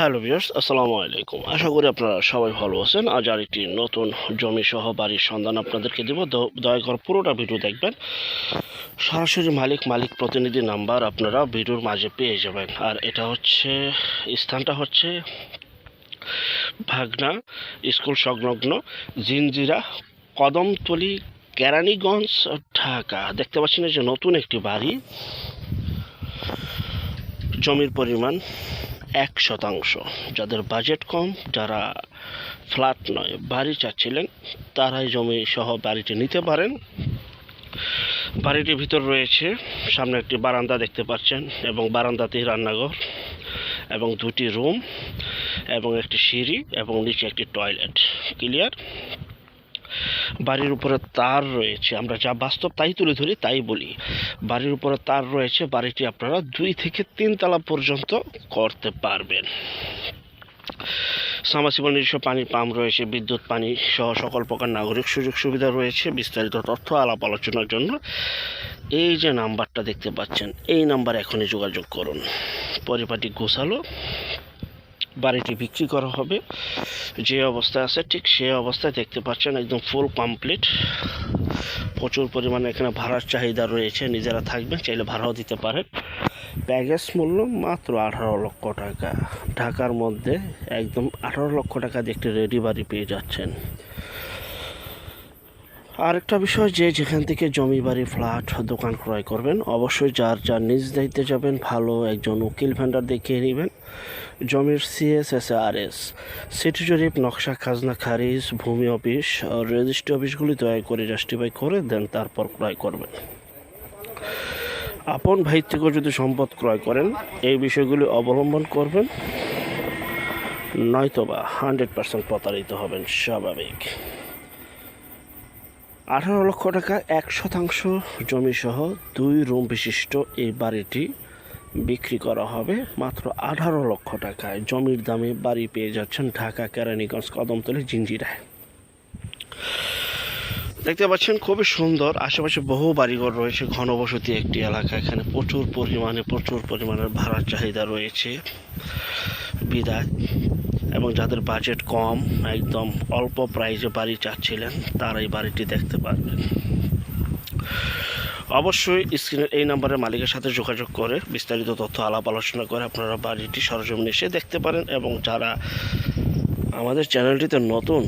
Hello viewers, আসসালামু আলাইকুম। আশা করি আপনারা সবাই ভালো আছেন। আজ আর একটি নতুন জমি সহ বাড়ির সন্ধান আপনাদেরকে দেব। দয়া করে পুরোটা ভিডিও দেখবেন। সরাসরি মালিক মালিক প্রতিনিধি নাম্বার আপনারা ভিডিওর মাঝে পেয়ে যাবেন। আর এটা হচ্ছে, স্থানটা হচ্ছে ভাগনা স্কুল সংলগ্ন জিনজিরা কদমতলি কেরানীগঞ্জ, ঢাকা। দেখতে পাচ্ছেন এই যে নতুন একটি বাড়ি। জমির পরিমাণ এক শতাংশ। যাদের বাজেট কম, যারা ফ্ল্যাট নয়, বাড়ি চাচ্ছিলেন, তারাই জমি সহ বাড়িটি নিতে পারেন। বাড়িটির ভিতর রয়েছে, সামনে একটি বারান্দা দেখতে পাচ্ছেন, এবং বারান্দাতেই রান্নাঘর, এবং দুটি রুম এবং একটি সিঁড়ি, এবং নিচে একটি টয়লেট ক্লিয়ার বাড়ির উপরে তার রয়েছে, আমরা যা বাস্তব তাই তুলে ধরি, তাই বলি। বাড়ির উপরে তার রয়েছে, বাড়িটি আপনারা দুই থেকে তিন তলা পর্যন্ত করতে পারবেন। সামাসিবল নিজস্ব পানি পাম্প রয়েছে, বিদ্যুৎ পানি সহ সকল প্রকার নাগরিক সুযোগ সুবিধা রয়েছে, বিস্তারিত তথ্য, আলাপ আলোচনার জন্য। এই যে নাম্বারটা দেখতে পাচ্ছেন, এই নাম্বার এখনই যোগাযোগ করুন। পরিপাটি গোছালো। বাড়িটি বিক্রি করা হবে। যে অবস্থায় আছে, ঠিক সেই অবস্থায় দেখতে পাচ্ছেন একদম ফুল কমপ্লিট প্রচুর পরিমাণে এখানে ভাড়ার চাহিদা রয়েছে, নিজেরা থাকবেন, চাইলে ভাড়াও দিতে পারেন। প্যাকেজ মূল্য মাত্র আঠারো লক্ষ টাকা। ঢাকার মধ্যে একদম আঠারো লক্ষ টাকা দিয়ে একটি রেডি বাড়ি পেয়ে যাচ্ছেন। আরেকটা বিষয়, যে যেখান থেকে জমি বাড়ি, ফ্ল্যাট, দোকান ক্রয় করবেন, অবশ্যই যার যার নিজ দায়িত্বে যাবেন, ভালো একজন উকিল ভেন্ডার দেখিয়ে নেবেন। জমির সিএস আর এস সিটি জরিপ, নকশা, খাজনা, খারিজ, ভূমি অফিস, আর রেজিস্ট্রি অফিসগুলি দয়া করে জাস্টিফাই করে দেন, তারপর ক্রয় করবেন। আপন ভাই থেকেও যদি সম্পদ ক্রয় করেন, এই বিষয়গুলি অবলম্বন করবেন, নয়তোবা হান্ড্রেড পার্সেন্ট প্রতারিত হবেন, স্বাভাবিক। আঠারো লক্ষ টাকা, এক শতাংশ জমি সহ দুই রুম বিশিষ্ট এই বাড়িটি বিক্রি করা হবে মাত্র আঠারো লক্ষ টাকায়। জমির দামে বাড়ি পেয়ে যাচ্ছেন ঢাকা কেরানীগঞ্জ কদমতলী জিঞ্জিরায় দেখতে পাচ্ছেন, খুবই সুন্দর। আশেপাশে বহু বাড়িঘর রয়েছে, ঘনবসতি একটি এলাকা। এখানে প্রচুর পরিমাণে, প্রচুর পরিমাণের ভাড়ার চাহিদা রয়েছে। বিদায়। এবং যাদের বাজেট কম, একদম অল্প প্রাইজে বাড়ি চাচ্ছিলেন তারা এই বাড়িটি দেখতে পারবেন। অবশ্যই স্ক্রিনের এই নাম্বারের মালিকের সাথে যোগাযোগ করে বিস্তারিত তথ্য, আলাপ আলোচনা করে আপনারা বাড়িটি সরজমিনে এসে দেখতে পারেন এবং যারা আমাদের চ্যানেলটিতে নতুন,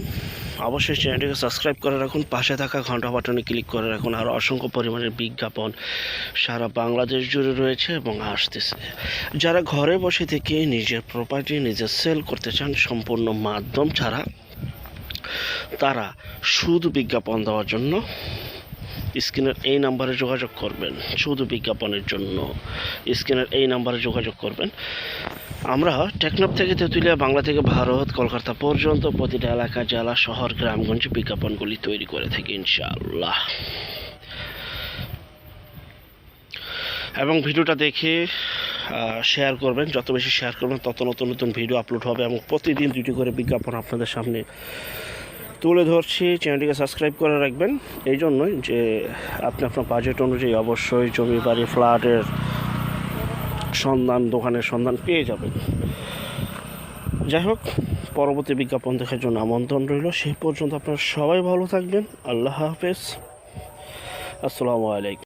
অবশ্যই চ্যানেলটিকে সাবস্ক্রাইব করে রাখুন। পাশে থাকা ঘণ্টা বাটনে ক্লিক করে রাখুন। আর অসংখ্য পরিমাণের বিজ্ঞাপন সারা বাংলাদেশ জুড়ে রয়েছে এবং আসতেছে। যারা ঘরে বসে থেকে নিজের প্রপার্টি নিজে সেল করতে চান, সম্পূর্ণ মাধ্যম ছাড়া তারা শুধু বিজ্ঞাপন দেওয়ার জন্য স্ক্রিনের এই নাম্বারে যোগাযোগ করবেন, শুধু বিজ্ঞাপনের জন্য। স্ক্রিনের এই নাম্বারে যোগাযোগ করবেন। আমরা টেকনাফ থেকে তেঁতুলিয়া, বাংলা থেকে ভারত, কলকাতা পর্যন্ত প্রতিটা এলাকা, জেলা, শহর, গ্রামগঞ্জে বিজ্ঞাপনগুলি তৈরি করে থাকি ইনশাআল্লাহ। এবং ভিডিওটা দেখে শেয়ার করবেন। যত বেশি শেয়ার করবেন, তত নতুন নতুন ভিডিও আপলোড হবে এবং প্রতিদিন দুটি করে বিজ্ঞাপন আপনাদের সামনে তুলে ধরছি চ্যানেলটিকে সাবস্ক্রাইব করে রাখবেন। এই জন্যই যে আপনি আপনার বাজেট অনুযায়ী অবশ্যই জমি, বাড়ি, ফ্ল্যাটের সন্ধান, দোকানের সন্ধান পেয়ে যাবেন। যাই হোক, পরবর্তী বিজ্ঞাপন দেখার জন্য আমন্ত্রণ রইল। সেই পর্যন্ত আপনারা সবাই ভালো থাকবেন। আল্লাহ হাফেজ। আসসালামু আলাইকুম।